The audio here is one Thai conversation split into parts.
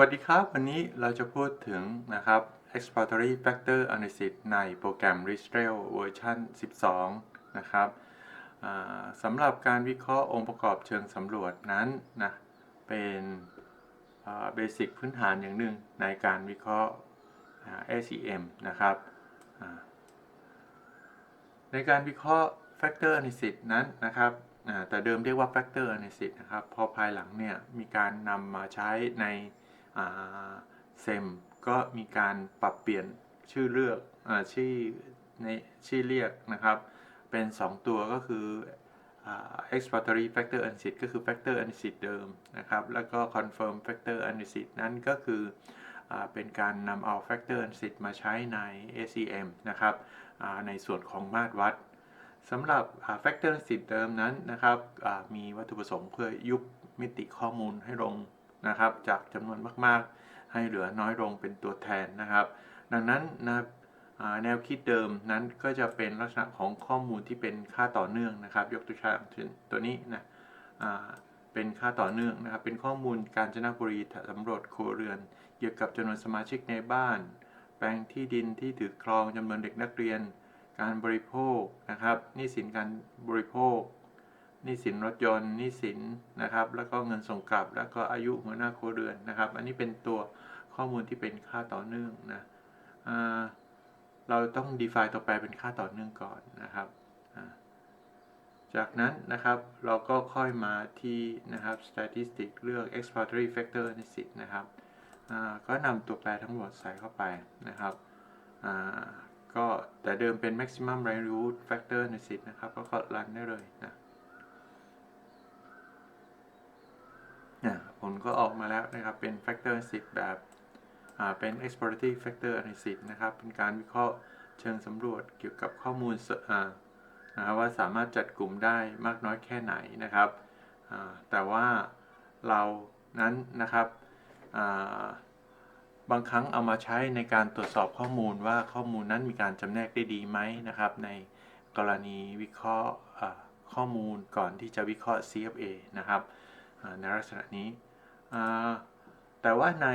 วัสดีครับ วันนี้เราจะพูดถึงนะครับ exploratory factor analysis ในโปรแกรม Ristrel เวอร์ชัน12 นะครับสำหรับการวิเคราะห์องค์ประกอบเชิงสำรวจนั้นนะเป็นเบสิกพื้นฐานอย่างหนึ่งในการวิเคราะห์อ่า ACM นะครับ ในการวิเคราะห์ factor analysis นั้นนะครับแต่เดิมเรียกว่า factor analysis นะครับ พอภายหลังเนี่ยมีการนำมาใช้ใน เซมก็มีการปรับเปลี่ยนชื่อเลือกอชื่อในชื่อเรียกนะครับ เป็น 2 ตัวก็คือ exploratory factor analysis ก็คือ factor analysis เดิมนะครับ แล้วก็ confirm factor analysis นั้นก็คืออเป็นการนำเอา factor analysis มาใช้ใน ACM นะครับในส่วนของมาตรวัดสำหรับ factor analysis เดิมนั้นนะครับมีวัตถุประสงค์เพื่อยุบมิติข้อมูลให้ลง นะครับ จากจำนวนมากๆ ให้เหลือน้อยลงเป็นตัวแทนนะครับ ดังนั้นนะแนวคิดเดิมนั้นก็จะเป็นลักษณะของข้อมูลที่เป็นค่าต่อเนื่องนะครับ ยกตัวอย่างเช่นตัวนี้นะเป็นค่าต่อเนื่องนะครับ เป็นข้อมูลการจนบุรีสำรวจครัวเรือน เกี่ยวกับจำนวนสมาชิกในบ้าน แปลงที่ดินที่ถือครองจำนวนเด็กนักเรียน การบริโภคนะครับนี้สินการบริโภค นี้สินรถยนต์หนี้สินนะครับ แล้วก็เงินส่งกลับ แล้วก็อายุหัวหน้าครัวเรือนนะครับ อันนี้เป็นตัวข้อมูลที่เป็นค่าต่อเนื่องนะเราต้อง define ตัวแปรเป็นค่าต่อเนื่องก่อนนะครับ จากนั้นนะครับเราก็ค่อยมาที่นะครับ statistic เลือก exploratory factor analysis นะครับก็นำตัวแปรทั้งหมดใส่เข้าไปนะครับก็แต่เดิมเป็น maximum likelihood factor analysis นะครับ ก็รันได้เลยนะ ผลก็ออกมาแล้วนะครับ เป็น factor analysis แบบเป็น exploratory factor analysis นะครับ เป็นการวิเคราะห์เชิงสำรวจเกี่ยวกับข้อมูลนะครับว่าสามารถจัดกลุ่มได้มากน้อยแค่ไหนนะครับ แต่ว่าเรานั้นนะครับบางครั้งเอามาใช้ในการตรวจสอบข้อมูลว่าข้อมูลนั้นมีการจำแนกได้ดีไหมนะครับ ในกรณีวิเคราะห์ข้อมูลก่อนที่จะวิเคราะห์ CFA นะครับ ในลักษณะนี้ แต่ว่าใน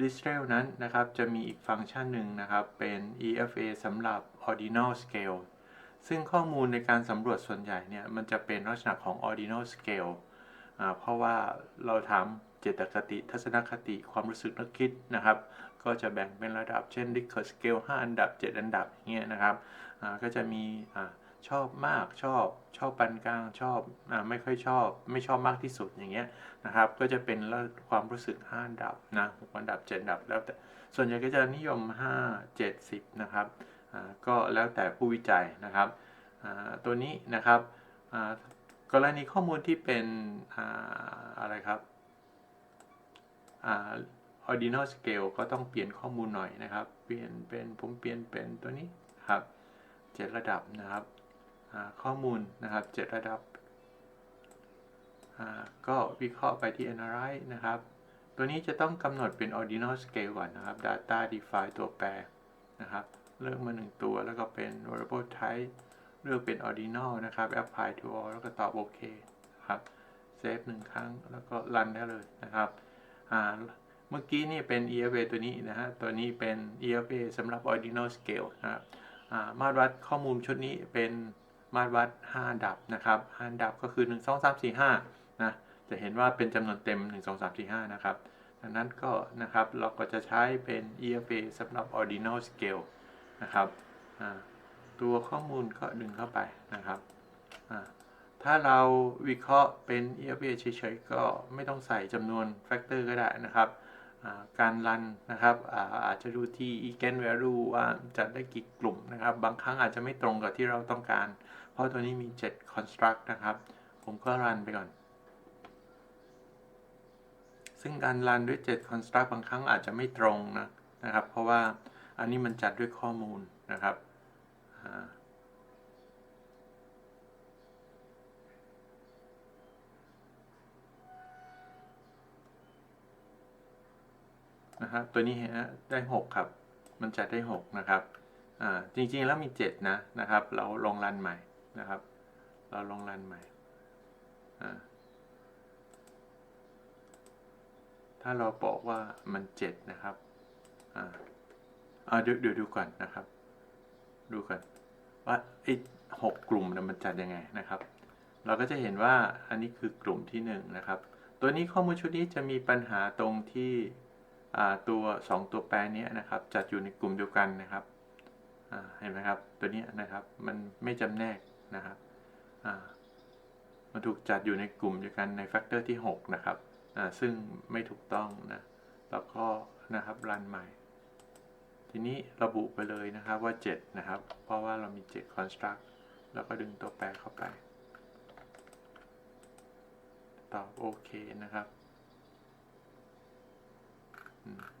l i s t r e l นั้นนะครับ จะมีอีกฟังก์ชันหนึ่งนะครับ เป็น EFA สำหรับ ordinal scale ซึ่งข้อมูลในการสำรวจส่วนใหญ่เนี่ย มันจะเป็นลักษณะของ ordinal scale เพราะว่าเราถามเจตคติ ทัศนคติความรู้สึกนึกคิดนะครับ ก็จะแบ่งเป็นระดับเช่น Likert scale 5 อันดับ 7 อันดับอย่างเงี้ยนะครับก็จะมีอ ชอบมากชอบชอบปานกลางชอบอไม่ค่อยชอบ ไม่ชอบมากที่สุดอย่างเงี้ยนะครับ ก็จะเป็นความรู้สึก5อันดับนะหกอันดับ7อันดับ แล้วแต่ส่วนใหญ่ก็จะนิยม 5 7 10นะครับอ่าก็แล้วแต่ผู้วิจัยนะครับอ่าตัวนี้นะครับอ่ากรณีข้อมูลที่เป็นอ่าอะไรครับอ่า ordinal scale ก็ต้องเปลี่ยนข้อมูลหน่อยนะครับ เปลี่ยนเป็นผมเปลี่ยนเป็นตัวนี้ครับเจ็ดระดับนะครับ ข้อมูลนะครับ 7 ระดับ ก็วิเคราะห์ไปที่ Analyze นะครับ ตัวนี้จะต้องกำหนดเป็น ordinal scale ก่อนนะครับ data define ตัวแปรนะครับ เลือกมา 1 ตัวแล้วก็เป็น variable type เลือกเป็น ordinal นะครับ apply to all แล้วก็ตอบโอเคครับเซฟหนึ่งครั้งแล้วก็รันได้เลยนะครับเมื่อกี้นี่เป็น EFA ตัวนี้นะฮะ ตัวนี้เป็น EFA สำหรับ ordinal scale นะครับมาตรวัดข้อมูลชุดนี้เป็น มาตรวัด 5 ดับนะครับ5ดับก็คือ 1 2 3 4 5นะจะเห็นว่าเป็นจำนวนเต็ม 1 2 3 4 5 นะครับดังนั้นก็นะครับเราก็จะใช้เป็น EFA สำหรับ ordinal scale นะครับตัวข้อมูลก็ดึงเข้าไปนะครับถ้าเราวิเคราะห์เป็น EFA เฉยๆ ก็ไม่ต้องใส่จำนวนแฟกเตอร์ก็ได้นะครับการรันนะครับอาอาจจะดูที่ eigenvalue ว่าจัดได้กี่กลุ่มนะครับ บางครั้งอาจจะไม่ตรงกับที่เราต้องการ ราะตัวนี้มี 7 construct นะครับ ผมก็รันไปก่อน ซึ่งการรันด้วย 7 construct บางครั้งอาจจะไม่ตรงนะนะครับ เพราะว่าอันนี้มันจัดด้วยข้อมูลนะครับนะครับตัวนี้ฮะได้ 6 ครับ มันจัดได้ 6 นะครับ อ่า จริงๆ แล้วมี 7 นะ นะครับ เราลองรันใหม่ นะครับ เราลองรันใหม่ ถ้าเราบอกว่ามัน 7 นะครับอ่าเดี๋ยวเดี๋ยวดูก่อนนะครับ ดูก่อนว่าไอ้หกกลุ่มเนี่ยมันจัดยังไงนะครับ เราก็จะเห็นว่าอันนี้คือกลุ่มที่1นนะครับ ตัวนี้ข้อมูลชุดนี้จะมีปัญหาตรงที่อ่าตัว 2 ตัวแปรเนี้ยนะครับ จัดอยู่ในกลุ่มเดียวกันนะครับเห็นไหมครับ ตัวนี้นะครับมันไม่จำแนก นะครับอ่ามันถูกจัดอยู่ในกลุ่มเดียวกันในแฟกเตอร์ที่ 6 นะครับอ่าซึ่งไม่ถูกต้องนะแล้วก็นะครับรันใหม่ ทีนี้ระบุไปเลยนะครับว่า 7 นะครับ เพราะว่าเรามี 7 construct แล้วก็ดึงตัวแปรเข้าไป ตอบโอเคนะครับ อืม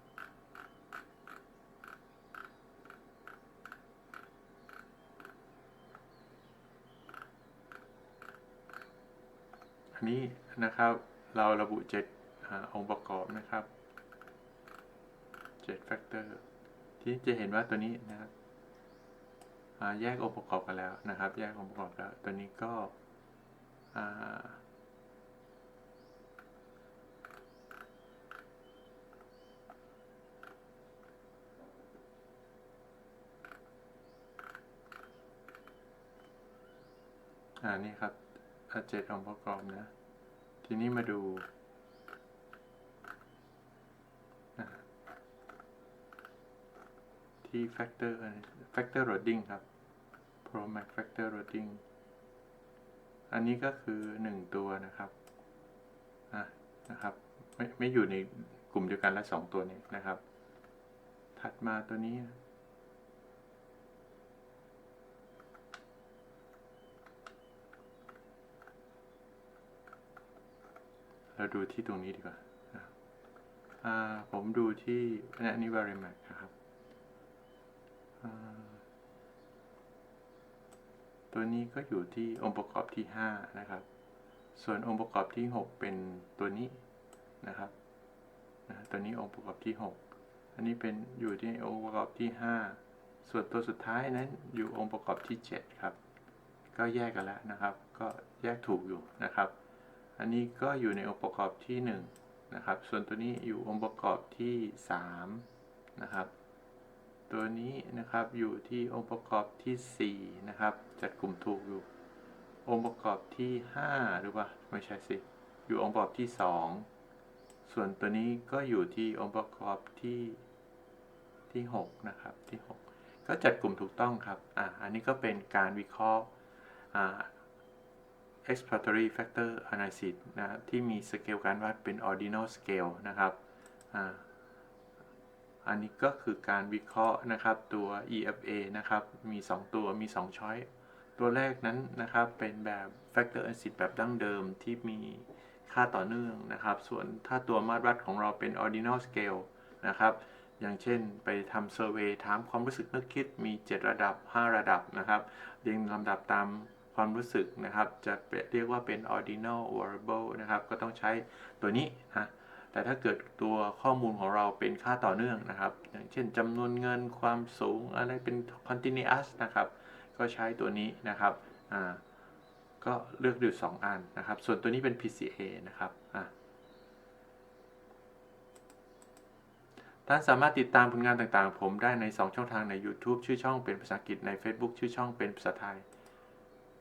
อันนี้นะครับเราระบุ7อองค์ประกอบนะครับ7 factor ที่จะเห็นว่าตัวนี้นะครับแยกองค์ประกอบกันแล้วนะครับ แยกองค์ประกอบแล้วตัวนี้ก็อ่านี่ครับ เจ็ดองค์ประกอบนะ ทีนี้มาดูที่ factor อันนี้ factor loading ครับ pro max factor loading อันนี้ก็คือ 1 ตัวนะครับอะนะครับ ไม่ไม่อยู่ในกลุ่มเดียวกันและ 2 ตัวนี้นะครับ ถัดมาตัวนี้ เราดูที่ตรงนี้ดีกว่าผมดูที่อันนี้ varimax นะครับ ตัวนี้ก็อยู่ที่องค์ประกอบที่ 5 นะครับ ส่วนองค์ประกอบที่ 6 เป็นตัวนี้นะครับนะตัวนี้องค์ประกอบที่ 6 อันนี้เป็นอยู่ที่องค์ประกอบที่ 5 ส่วนตัวสุดท้ายนั้นอยู่องค์ประกอบที่ 7 ครับ ก็แยกกันแล้วนะครับ ก็แยกถูกอยู่นะครับ อันนี้ก็อยู่ในองค์ประกอบที่1นะครับ ส่วนตัวนี้อยู่องค์ประกอบที่3นะครับ ตัวนี้นะครับอยู่ที่องค์ประกอบที่4นะครับ จัดกลุ่มถูกอยู่ องค์ประกอบที่5หรือว่าไม่ใช่สิ อยู่องค์ประกอบที่ 2 ส่วนตัวนี้ก็อยู่ที่องค์ประกอบที่ที่6นะครับที่ 6 ก็จัดกลุ่มถูกต้องครับ อ่า อันนี้ก็เป็นการวิเคราะห์อ่า exploratory factor analysis นะที่มีสเกลการวัดเป็น ordinal scale นะครับอันนี้ก็คือการวิเคราะห์นะครับตัว EFA นะครับ มี 2 ตัวมี 2 ช้อยตัวแรกนั้นนะครับเป็นแบบ factor analysis แบบดั้งเดิมที่มีค่าต่อเนื่องนะครับ ส่วนถ้าตัวมาตรวัดของเราเป็น ordinal scale นะครับ อย่างเช่นไปทำเซอร์เวยถามความรู้สึกนึกคิดมี 7 ระดับ 5 ระดับนะครับเรียงลำดับตาม ความรู้สึกนะครับ จะเรียกว่าเป็น ordinal variable นะครับ ก็ต้องใช้ตัวนี้นะแต่ถ้าเกิดตัวข้อมูลของเราเป็นค่าต่อเนื่องนะครับ อย่างเช่นจำนวนเงินความสูงอะไรเป็น continuous นะครับ ก็ใช้ตัวนี้นะครับอ่าก็เลือกดู2อันนะครับ ส่วนตัวนี้เป็น PCA นะครับอ่าท่านสามารถติดตามผลงานต่างๆ ผมได้ใน 2 ช่องทางใน YouTube ชื่อช่องเป็นภาษาอังกฤษใน Facebook ชื่อช่องเป็นภาษาไทย